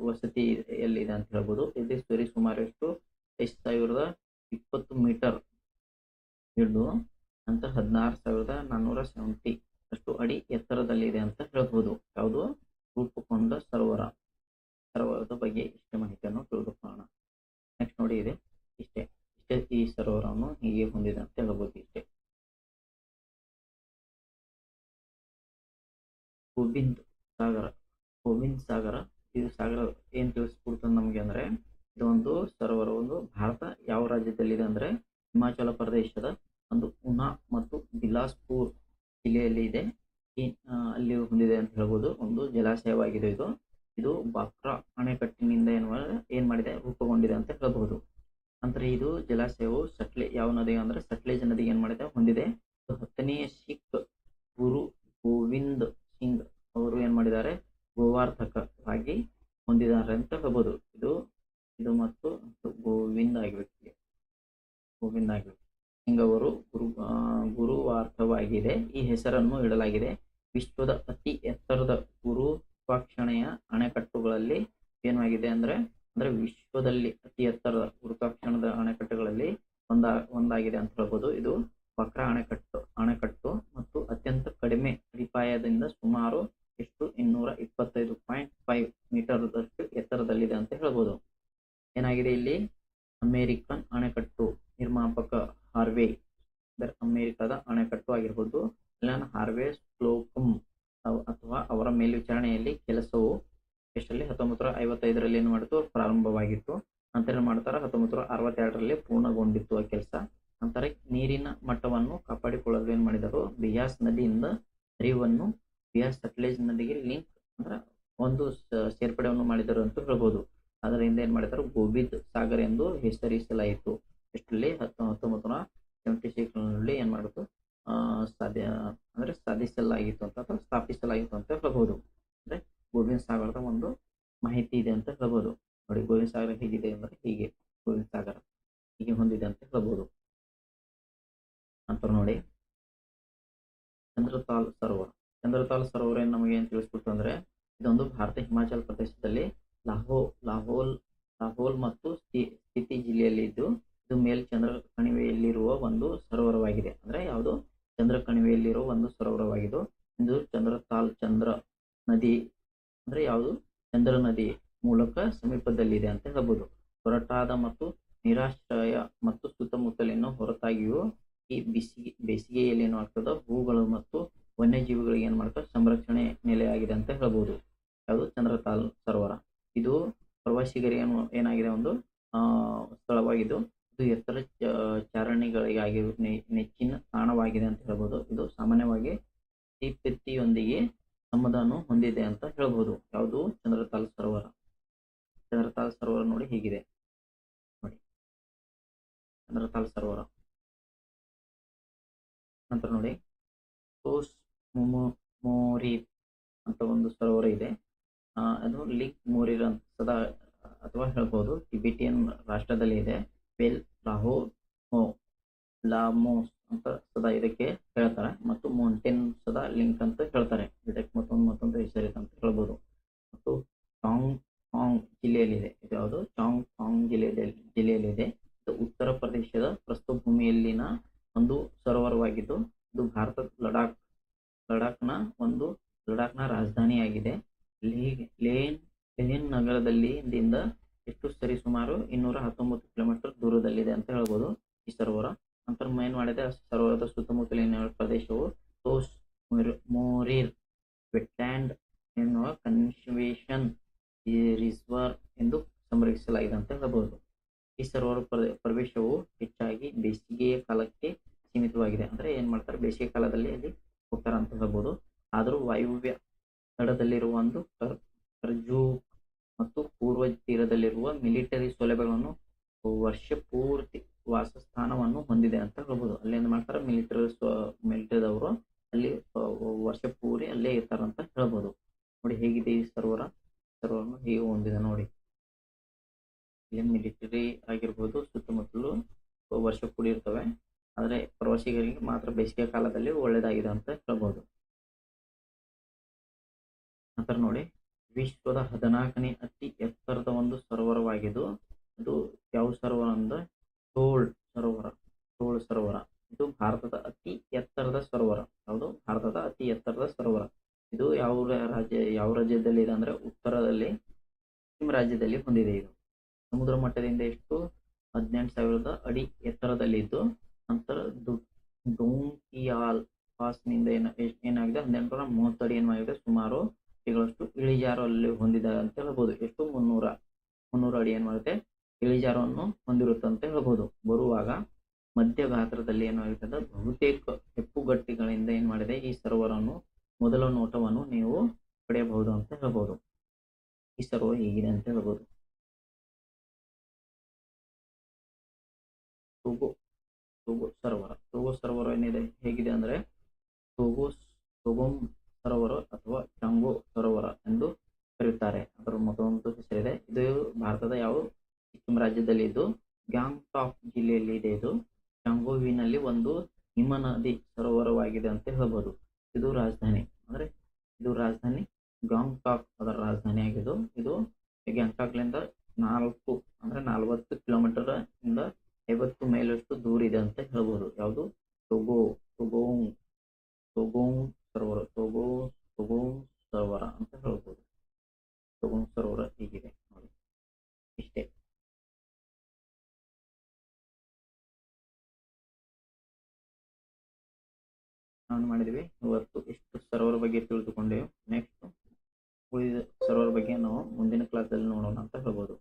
ವಸತಿಯಲ್ಲಿದೆ ಅಂತ ಹೇಳ್ಬೋದು. ಇದು ಸರಿ ಸುಮಾರು ಎಷ್ಟು ಐದು ಸಾವಿರದ ಇಪ್ಪತ್ತು ಮೀಟರ್ ಹಿಡಿದು ಅಂತ ಹದಿನಾರು ಸಾವಿರದ ನಾನ್ನೂರ ಸೆವೆಂಟಿ ಅಷ್ಟು ಅಡಿ ಎತ್ತರದಲ್ಲಿದೆ ಅಂತ ಹೇಳ್ಬೋದು. ಯಾವುದು? ರೂಪುಕೊಂಡ ಸರೋವರ. ಸರೋವರದ ಬಗ್ಗೆ ಇಷ್ಟೇ ಮಾಹಿತಿಯನ್ನು ತಿಳಿದುಕೊಳ್ಳೋಣ. ನೆಕ್ಸ್ಟ್ ನೋಡಿ ಇದೆ. ಇಷ್ಟೇ. ಈ ಸರೋವರವನ್ನು ಹೀಗೆ ಹೊಂದಿದೆ ಅಂತ ಹೇಳಬಹುದು ಇಷ್ಟೇ ಗೋವಿಂದ್ ಸಾಗರ. ಗೋವಿಂದ್ ಸಾಗರ, ಇದು ಸಾಗರ ಏನ್ ತಿಳಿಸ್ಕೊಡ್ತದೆ ನಮಗೆ ಅಂದ್ರೆ, ಇದೊಂದು ಸರೋವರ, ಒಂದು ಭಾರತ ಯಾವ ರಾಜ್ಯದಲ್ಲಿದೆ ಅಂದ್ರೆ, ಹಿಮಾಚಲ ಪ್ರದೇಶದ ಒಂದು ಉನಾ ಮತ್ತು ಬಿಲಾಸ್ಪುರ್ ಜಿಲ್ಲೆಯಲ್ಲಿ ಇದೆ. ಅಲ್ಲಿ ಹೊಂದಿದೆ ಅಂತ ಹೇಳ್ಬೋದು. ಒಂದು ಜಲಾಶಯವಾಗಿದೆ ಇದು. ಇದು ಬಾಕ್ರಾ ಅಣೆಕಟ್ಟಿನಿಂದ ಏನ್ ಏನ್ ಮಾಡಿದೆ? ರೂಪುಗೊಂಡಿದೆ ಅಂತ ಹೇಳ್ಬಹುದು ನಂತರ ಇದು ಜಲಾಶಯವು ಸಟ್ಲೆ, ಯಾವ ನದಿ ಅಂದ್ರೆ ಸಟ್ಲೇಜ್ ನದಿಗೆ ಏನ್ ಮಾಡಿದೆ ಹೊಂದಿದೆ. ಹತ್ತನೆಯ ಸಿಖ್ ಗುರು ಗೋವಿಂದ್ ಸಿಂಗ್ ಅವರು ಏನ್ ಮಾಡಿದ್ದಾರೆ? ಗೋವಾರ್ಥಕವಾಗಿ ಹೊಂದಿದ್ದಾರೆ ಅಂತ ಹೇಳ್ಬೋದು. ಇದು ಇದು ಮತ್ತು ಗೋವಿಂದ ಆಗಿರುತ್ತೆ. ಗೋವಿಂದ ಆಗಿರುತ್ತೆ. ಸಿಂಗ್ ಅವರು ಗುರು ಗುರುವಾರ್ಥವಾಗಿದೆ ಈ ಹೆಸರನ್ನು ಇಡಲಾಗಿದೆ. ವಿಶ್ವದ ಅತಿ ಎತ್ತರದ ಗುರುತ್ವಾಕ್ಷಣೆಯ ಅಣೆಕಟ್ಟುಗಳಲ್ಲಿ ಏನಾಗಿದೆ ಅಂದ್ರೆ ಅಂದ್ರೆ ವಿಶ್ವದಲ್ಲಿ ಅತಿ ಎತ್ತರದ ಗುರುತ್ವಾಕ್ಷಣದ ಅಣೆಕಟ್ಟುಗಳಲ್ಲಿ ಒಂದ ಒಂದಾಗಿದೆ ಅಂತ ಹೇಳ್ಬೋದು ಇದು ವಕ್ರ ಅಣೆಕಟ್ಟು ಅಣೆಕಟ್ಟು ಮತ್ತು ಅತ್ಯಂತ ಕಡಿಮೆ ಅಡಿಪಾಯದಿಂದ ಸುಮಾರು ಎಷ್ಟು ಇನ್ನೂರ ಇಪ್ಪತ್ತೈದು ಪಾಯಿಂಟ್ ಫೈವ್ ಮೀಟರ್ದಷ್ಟು ಎತ್ತರದಲ್ಲಿದೆ ಅಂತ ಹೇಳ್ಬೋದು ಏನಾಗಿದೆ ಇಲ್ಲಿ ಅಮೇರಿಕನ್ ಅಣೆಕಟ್ಟು ನಿರ್ಮಾಪಕ ಹಾರ್ವೆ ಅಂದರೆ ಅಮೆರಿಕದ ಅಣೆಕಟ್ಟು ಆಗಿರ್ಬೋದು ಅಲ್ಲಿನ ಹಾರ್ವೆ ಸ್ಲೋಕಮ್ ಅಥವಾ ಅವರ ಮೇಲ್ವಿಚಾರಣೆಯಲ್ಲಿ ಕೆಲಸವು ಎಷ್ಟರಲ್ಲಿ ಹತ್ತೊಂಬತ್ತು ಐವತ್ತೈದರಲ್ಲಿ ಏನು ಮಾಡಿತು, ಪ್ರಾರಂಭವಾಗಿತ್ತು. ನಂತರ ಏನು ಮಾಡ್ತಾರೆ ಹತ್ತೊಂಬತ್ತು ಅರವತ್ತೆರಡರಲ್ಲಿ ಪೂರ್ಣಗೊಂಡಿತ್ತು ಆ ಕೆಲಸ. ನಂತರ ನೀರಿನ ಮಟ್ಟವನ್ನು ಕಾಪಾಡಿಕೊಳ್ಳಲು ಏನು ಮಾಡಿದರು, ಬಿಯಾಸ್ ನದಿಯಿಂದ ಹರಿವನ್ನು, ಬಿಯಾಸ್ ಸಟ್ಲೇಜ್ ನದಿಗೆ ಲಿಂಕ್ ಅಂದ್ರೆ ಒಂದು ಸೇರ್ಪಡೆಯನ್ನು ಮಾಡಿದರು ಅಂತ ಹೇಳ್ಬೋದು. ಅದರಿಂದ ಏನ್ ಮಾಡಿದರು ಗೋಬಿದ್ ಸಾಗರ್ ಎಂದು ಹೆಸರಿಸಲಾಯಿತು. ಎಷ್ಟರಲ್ಲಿ ಹತ್ತು ಹತ್ತೊಂಬತ್ತು ನೂರ ಸೆವೆಂಟಿ ಸಿಕ್ಸ್ನಲ್ಲಿ ಏನ್ ಮಾಡಿತು ಸಾಧ್ಯ, ಅಂದ್ರೆ ಸಾಧಿಸಲಾಗಿತ್ತು ಅಂತ ಅಥವಾ ಸ್ಥಾಪಿಸಲಾಗಿತ್ತು ಅಂತ ಹೇಳ್ಬೋದು. ಅಂದ್ರೆ ಗೋಬಿಂದ್ ಸಾಗರದ ಒಂದು ಮಾಹಿತಿ ಇದೆ ಅಂತ ಹೇಳ್ಬೋದು. ನೋಡಿ, ಗೋವಿಂದ ಸಾಗರ ಹೇಗಿದೆ ಅಂದರೆ ಹೀಗೆ, ಗೋವಿಂದ ಸಾಗರ ಹೀಗೆ ಹೊಂದಿದೆ ಅಂತ ಹೇಳ್ಬೋದು. ನಂತರ ನೋಡಿ, ಚಂದ್ರತಾಲ್ ಸರೋವರ. ಚಂದ್ರತಾಲ್ ಸರೋವರ ನಮಗೆ ಏನು ತಿಳಿಸ್ಬಿಟ್ಟು ಅಂದ್ರೆ, ಇದೊಂದು ಭಾರತ, ಹಿಮಾಚಲ ಪ್ರದೇಶದಲ್ಲಿ ಲಾಹೋ ಲಾಹೋಲ್ ಲಾಹೋಲ್ ಮತ್ತು ಸ್ಥಿತಿ ಜಿಲ್ಲೆಯಲ್ಲಿ ಇದ್ದು ಇದು ಮೇಲ್ ಚಂದ್ರ ಕಣಿವೆಯಲ್ಲಿರುವ ಒಂದು ಸರೋವರವಾಗಿದೆ ಅಂದ್ರೆ ಯಾವುದು ಚಂದ್ರ ಕಣಿವೆಯಲ್ಲಿರುವ ಒಂದು ಸರೋವರವಾಗಿದ್ದು ಇದು ಚಂದ್ರತಾಲ್ ಚಂದ್ರ ನದಿ ಅಂದ್ರೆ ಯಾವುದು ಚಂದ್ರ ನದಿ ಮೂಲಕ ಸಮೀಪದಲ್ಲಿದೆ ಅಂತ ಹೇಳ್ಬೋದು ಹೊರಟಾದ ಮತ್ತು ನಿರಾಶ್ರಯ ಮತ್ತು ಸುತ್ತಮುತ್ತಲಿನ ಹೊರತಾಗಿಯೂ ಈ ಬಿಸಿ ಬೇಸಿಗೆಯಲ್ಲಿ ಏನು ಆಗ್ತದ ಹೂಗಳು ಮತ್ತು ವನ್ಯಜೀವಿಗಳಿಗೆ ಏನ್ ಮಾಡ್ತಾರೆ ಸಂರಕ್ಷಣೆ ನೆಲೆಯಾಗಿದೆ ಅಂತ ಹೇಳ್ಬೋದು ಯಾವುದು ಚಂದ್ರತಾಲ್ ಸರೋವರ ಇದು ಪ್ರವಾಸಿಗರಿಗೆ ಏನು ಏನಾಗಿದೆ ಒಂದು ಆ ಸ್ಥಳವಾಗಿದ್ದು ಇದು ಎತ್ತರ ಚಾರಣಿಗಳಿಗಾಗಿ ನೆಚ್ಚಿನ ತಾಣವಾಗಿದೆ ಅಂತ ಹೇಳ್ಬೋದು ಇದು ಸಾಮಾನ್ಯವಾಗಿ ತೀಪೆತ್ತಿಯೊಂದಿಗೆ ಸಂಬಂಧವನ್ನು ಹೊಂದಿದೆ ಹೇಳ್ಬೋದು. ಯಾವುದು? ಚಂದ್ರತಾಲ್ ಸರೋವರ. ಚಂದ್ರತಾಲ್ ಸರೋವರ ನೋಡಿ ಹೀಗಿದೆ. ನೋಡಿ. ಚಂದ್ರತಾಲ್ ಸರೋವರ. ನಂತರ ನೋಡಿ. ಕೋಸ್ ಮೋರಿ ಅಂತ ಒಂದು ಸರೋವರ ಇದೆ. ಅದು ಲಿಕ್ ಮೋರಿರ್ ಅಂತ ಸದಾ, ಅಥವಾ ಹೇಳ್ಬೋದು. ಟಿಬಿಟಿಯನ್ ರಾಷ್ಟ್ರದಲ್ಲಿ ಇದೆ. ಬೆಲ್ ರಾಹೋ ಮೋ ಲಾಮೋಸ್ ಅಂತ ಸದಾ ಇದಕ್ಕೆ ಹೇಳ್ತಾರೆ ಮತ್ತು ಮೌಂಟೇನ್ ಸದಾ ಲಿಂಕ್ ಅಂತ ಹೇಳ್ತಾರೆ. ಇದಕ್ಕೆ ಮತ್ತೊಂದು ಮತ್ತೊಂದು ಹೆಸರಿದೆ ಅಂತ ಹೇಳ್ಬೋದು. ಮತ್ತು ಚಾಂಗ್ ಕಾಂಗ್ ಜಿಲ್ಲೆಯಲ್ಲಿದೆ. ಇದು ಯಾವುದು? ಚಾಂಗ್ ಕಾಂಗ್ ಜಿಲ್ಲೆಯಲ್ಲಿ, ಜಿಲ್ಲೆಯಲ್ಲಿದೆ. ಇದು ಉತ್ತರ ಪ್ರದೇಶದ ಪ್ರಸ್ಥಭೂಮಿಯಲ್ಲಿನ ಒಂದು ಸರೋವರವಾಗಿದ್ದು, ಇದು ಭಾರತದ ಲಡಾಖ್, ಲಡಾಖ್ನ ಒಂದು, ಲಡಾಖ್ನ ರಾಜಧಾನಿಯಾಗಿದೆ. ಲೇನ್ ಲೇನ್ ನಗರದಲ್ಲಿ ಎಷ್ಟು ಸರಿ ಸುಮಾರು ಇನ್ನೂರ ಹತ್ತೊಂಬತ್ತು ಕಿಲೋಮೀಟರ್ ದೂರದಲ್ಲಿದೆ ಅಂತ ಹೇಳ್ಬೋದು ಈ ಸರೋವರ ನಂತರ ಏನ್ ಮಾಡಿದೆ ಸರೋವರದ ಸುತ್ತಮುತ್ತಲಿನ ಪ್ರದೇಶವು ಟೋಸ್ ಮೋರಿರ್ ವೆಟ್ಲ್ಯಾಂಡ್ ಎನ್ನುವ ಕನ್ಸರ್ವೇಷನ್ ರಿಸರ್ವ್ ಎಂದು ಸಂರಕ್ಷಿಸಲಾಗಿದೆ ಅಂತ ಹೇಳಬಹುದು ಈ ಸರೋವರ ಪ್ರ- ಪ್ರವೇಶವು ಹೆಚ್ಚಾಗಿ ಬೇಸಿಗೆಯ ಕಾಲಕ್ಕೆ ಸೀಮಿತವಾಗಿದೆ ಅಂದ್ರೆ ಏನ್ ಮಾಡ್ತಾರೆ ಬೇಸಿಗೆ ಕಾಲದಲ್ಲಿ ಅಲ್ಲಿ ಹೋಗ್ತಾರ ಅಂತ ಹೇಳ್ಬೋದು ಆದರೂ ವಾಯುವ್ಯ ತಡದಲ್ಲಿರುವ ಒಂದು ಕರ್- ಕರ್ಜೂಕ್ ಮತ್ತು ಪೂರ್ವ ತೀರದಲ್ಲಿರುವ ಮಿಲಿಟರಿ ಸೌಲಭ್ಯಗಳನ್ನು ವರ್ಷ ಪೂರ್ತಿ ವಾಸಸ್ಥಾನವನ್ನು ಹೊಂದಿದೆ ಅಂತ ಹೇಳ್ಬೋದು ಅಲ್ಲಿ ಏನ್ ಮಾಡ್ತಾರೆ ಮಿಲಿಟರಿ ಮಿಲಿಟರಿದವರು ಅಲ್ಲಿ ಆ, ವರ್ಷ ಪೂರಿ ಅಲ್ಲೇ ಇರ್ತಾರಂತ ಹೇಳ್ಬೋದು. ನೋಡಿ ಹೇಗಿದೆ ಈ ಸರ್ವರ? ಸರ್ವರ್ ಹೇಗೆ ಹೊಂದಿದೆ ನೋಡಿ. ಇಲ್ಲಿ ಮಿಲಿಟರಿ ಆಗಿರ್ಬೋದು, ಸುತ್ತಮುತ್ತಲು ವರ್ಷ ಕೂಡಿ ಇರ್ತವೆ. ಆದರೆ ಪ್ರವಾಸಿಗರಿಗೆ ಮಾತ್ರ ಬೇಸಿಗೆ ಕಾಲದಲ್ಲಿ ಒಳ್ಳೇದಾಗಿದೆ ಅಂತ ಹೇಳ್ಬೋದು. ನಂತರ ನೋಡಿ, ವಿಶ್ವದ ಹದಿನಾಲ್ಕನೇ ಅತಿ ಎತ್ತರದ ಒಂದು ಸರೋವರವಾಗಿದ್ದು, ಅದು ಯಾವ ಸರೋವರ ಅಂದ್ರೆ? ಟೋಳ್ ಸರೋವರ. ಟೋಳ್ ಸರೋವರ. ಇದು ಭಾರತದ ಅತಿ ಎತ್ತರದ ಸರೋವರ. ಯಾವುದು ಭಾರತದ ಅತಿ ಎತ್ತರದ ಸರೋವರ. ಇದು ಯಾವ ರಾಜ್ಯ, ಯಾವ ರಾಜ್ಯದಲ್ಲಿ ಇದೆ ಅಂದ್ರೆ ಉತ್ತರದಲ್ಲಿ, ಸಿಕ್ಕಿಂ ರಾಜ್ಯದಲ್ಲಿ ಹೊಂದಿದೆ ಇದು. ಸಮುದ್ರ ಮಟ್ಟದಿಂದ ಎಷ್ಟು? ಹದಿನೆಂಟು ಸಾವಿರದ ಅಡಿ ಎತ್ತರದಲ್ಲಿ ಇದ್ದು, ನಂತರ ಪಾಸ್ ಪಾಸ್ನಿಂದ ಏನ, ಏನಾಗಿದೆ? ಹದಿನೆಂಟುನೂರ ಮೂವತ್ತು ಅಡಿ ಏನಾಗಿದೆ ಸುಮಾರು ಅಡಿಗಳಷ್ಟು ಇಳಿಜಾರು ಅಲ್ಲಿ ಹೊಂದಿದೆ ಅಂತ ಹೇಳ್ಬೋದು. ಎಷ್ಟು? ಮುನ್ನೂರ, ಮುನ್ನೂರು ಅಡಿ ಏನ್ ಮಾಡುತ್ತೆ ಇಳಿಜಾರವನ್ನು ಹೊಂದಿರುತ್ತೆ ಅಂತ ಹೇಳ್ಬೋದು. ಬರುವಾಗ ಮಧ್ಯ ಗಾತ್ರದಲ್ಲಿ ಏನಾಗುತ್ತದೆ ಬಹುತೇಕ ಹೆಪ್ಪುಗಟ್ಟಿಗಳಿಂದ ಏನ್ ಮಾಡಿದೆ, ಈ ಸರೋವರವನ್ನು, ಮೊದಲ ನೋಟವನ್ನು ನೀವು ಪಡೆಯಬಹುದು ಅಂತ ಹೇಳ್ಬೋದು. ಈ ಸರೋವರ ಹೀಗಿದೆ ಅಂತ ಹೇಳ್ಬೋದು. ಟೋಗೋ ಟೋಗೋ ಸರೋವರ. ಟೋಗೋ ಸರೋವರ ಏನಿದೆ, ಹೇಗಿದೆ ಅಂದ್ರೆ ಟೋಗೋ ಟೋಗೋಮ್ ಸರೋವರ ಅಥವಾ ಚಂಗೋ ಸರೋವರ ಎಂದು ಕರೆಯುತ್ತಾರೆ. ಅದರ ಮತ್ತೊಂದು ಹೆಸರಿದೆ. ಇದು ಭಾರತದ ಯಾವ, ಸಿಕ್ಕಿಂ ರಾಜ್ಯದಲ್ಲಿ ಇದು, ಗ್ಯಾಂಗ್ಟಾಕ್ ಜಿಲ್ಲೆಯಲ್ಲಿ ಇದೆ ಇದು. ಚಂಗೋವಿನಲ್ಲಿ ಒಂದು ಹಿಮ ನದಿ ಸರೋವರವಾಗಿದೆ ಅಂತ ಹೇಳ್ಬೋದು. ಇದು ರಾಜಧಾನಿ. ಅಂದ್ರೆ ಇದು ರಾಜಧಾನಿ ಗಾಂಗ್ಟಾಕ್ ಅದರ ರಾಜಧಾನಿ ಆಗಿದ್ದು, ಇದು ಗ್ಯಾಂಗ್ಟಾಕ್ಲಿಂದ ನಾಲ್ಕು, ಅಂದ್ರೆ ನಲವತ್ತು ಕಿಲೋಮೀಟರ್ ಇಂದ ಐವತ್ತು ಮೈಲಷ್ಟು ದೂರ ಇದೆ ಅಂತ ಹೇಳ್ಬೋದು. ಯಾವುದು ಟೊಗೋ ಟೊಗೋಂಗ್ ಟೊಗೋಂಗ್ ಸರೋವರ ಟೊಗೋ ಟೊಗೋಂಗ್ ಸರೋವರ ಅಂತ ಹೇಳ್ಬೋದು ಟೊಗೋಂಗ್ ಸರೋವರ ಹೀಗಿದೆ ನೋಡಿ ಇಷ್ಟೇ ನಾವು ಮಾಡಿದ್ವಿ ಇವತ್ತು ಇಷ್ಟು ಸರ್ವರ್ ಬಗ್ಗೆ ತಿಳಿದುಕೊಂಡೆವು? ನೆಕ್ಸ್ಟ್ ಉಳಿದ ಸರ್ವರ್ ಬಗ್ಗೆ ನಾವು ಮುಂದಿನ ಕ್ಲಾಸಲ್ಲಿ ನೋಡೋಣ ಅಂತ ಹೇಳ್ಬೋದು.